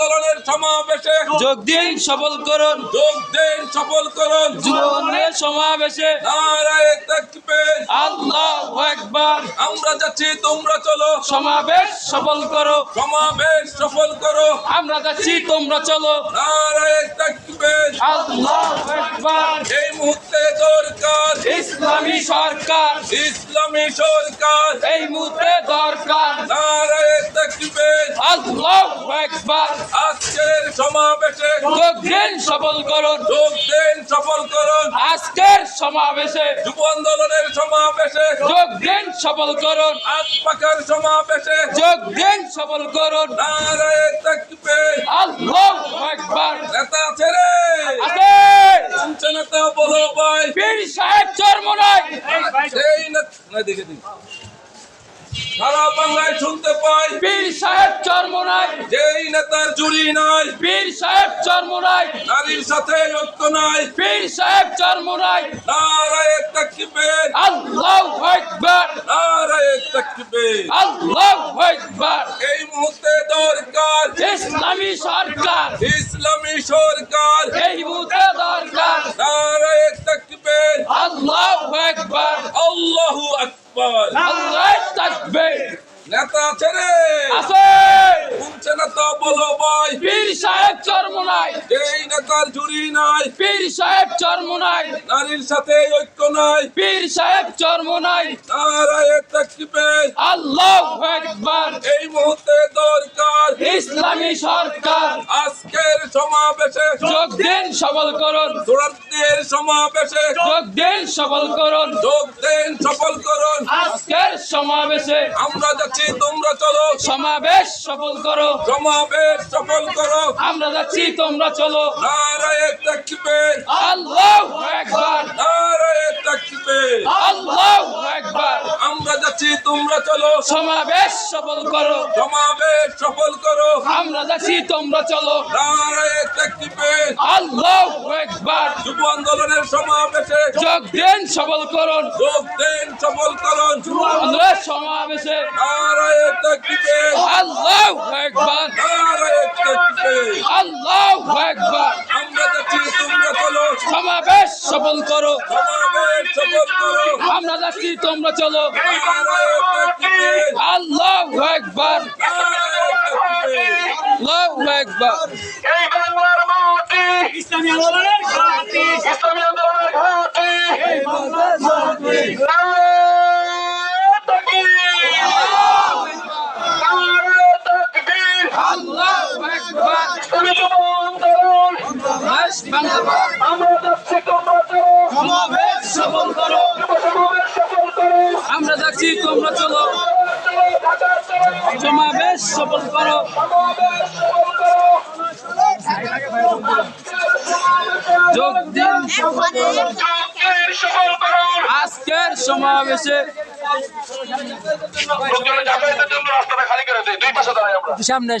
আন্দোলনের সমাবেশে যোগ দিন সফল করুন। যোগ দেন সফল করুন। যুবনের সমাবেশে নারায়ে তাকবীর আল্লাহ আমরা যাচ্ছি তোমরা চলো। সমাবেশ সফল করো। সমাবেশ সফল করো। আমরা যাচ্ছি তোমরা চলো। নারায়ে তাকবীর আল্লাহ একবার এই মুহূর্তে দরকার। ইসলামী সরকার। ইসলামী সরকার। এই মুহূর্তে দরকার। নারায়ে তাকবীর আল্লাহ একবার আজকের সমাবেশে। যোগ দিন সফল করুন। যোগ দেন সফল করুন। আজকের সমাবেশে। যুব আন্দোলনের সমাবেশে। যোগ দিন সফল করুন। আজ পাকার সমাবেশে। যোগ দিন সফল করুন। নারায়ে তাকবীর আল্লাহ একবার নেতা রে আছে। নেতা বলো ভাই। পীর সাহেব চরমনাই সেই না দেখে দিন। সারা বাংলায় শুনতে পাই। পীর সাহেব চরমনাই যেই নেতার জুড়ি নাই। পীর সাহেব চরমনাই নারীর সাথে ঐক্য নাই। পীর সাহেব চরমনাই নারায়ে তাকবীর। আল্লাহ একবার নারায়ে তাকবীর। আল্লাহ একবার এই মুহূর্তে দরকার। ইসলামী সরকার। ইসলামী সরকার। এই মুহূর্তে দরকার নারায়ে তাকবীর আল্লাহ একবার আল্লাহু আকবার আল্লাহ তাকবীর নেতা আছে রে। আছে। না তো বলো ভাই। পীর সাহেব চরমনাই যেই নেতার জুড়ি নাই। পীর সাহেব চরমনাই নারীর সাথে ঐক্য নাই। পীর সাহেব নারায়ে আল্লাহ একবার এই মুহূর্তে দরকার। ইসলামী সরকার। আজকের সমাবেশে যোগ দিন সফল করুন। সুরাতের সমাবেশে যোগ দিন সফল করুন। যোগ দেন সফল করুন। আজকের সমাবেশে আমরা যাচ্ছি তোমরা চলো। সমাবেশ সফল করো। সমাবেশ সফল করো। আমরা যাচ্ছি তোমরা চলো। নারায়ে তাকবীর আল্লাহ একবার নারায়ে তাকবীর আল্লাহ একবার আমরা যাচ্ছি তোমরা চলো। সমাবেশ সফল করো। সমাবেশ সফল করো। আমরা যাচ্ছি তোমরা চলো। আল্লাহ একবার যুব আন্দোলনের সমাবেশে যোগ দেন সফল করুন। যোগ দেন সফল করুন। আন্দোলনের সমাবেশে আল্লাহ একবার নারায়ে তাকবীর আল্লাহ একবার আমরা যাচ্ছি তোমরা চলো সমাবেশ সফল করো। করো। আমরা যাচ্ছি তোমরা চলো। আল্লাহ একবার নারায়ে তাকবীর আল্লাহ একবার এই বাংলার ইসলামী আন্দোলনের ঘাঁটি। ইসলামী আন্দোলনের ঘাঁটি। এই সফল করো। আমরা যাচ্ছি তোমরা চলো। সমাবেশ সফল করো। যোগ দিন। আজকের সমাবেশে সামনে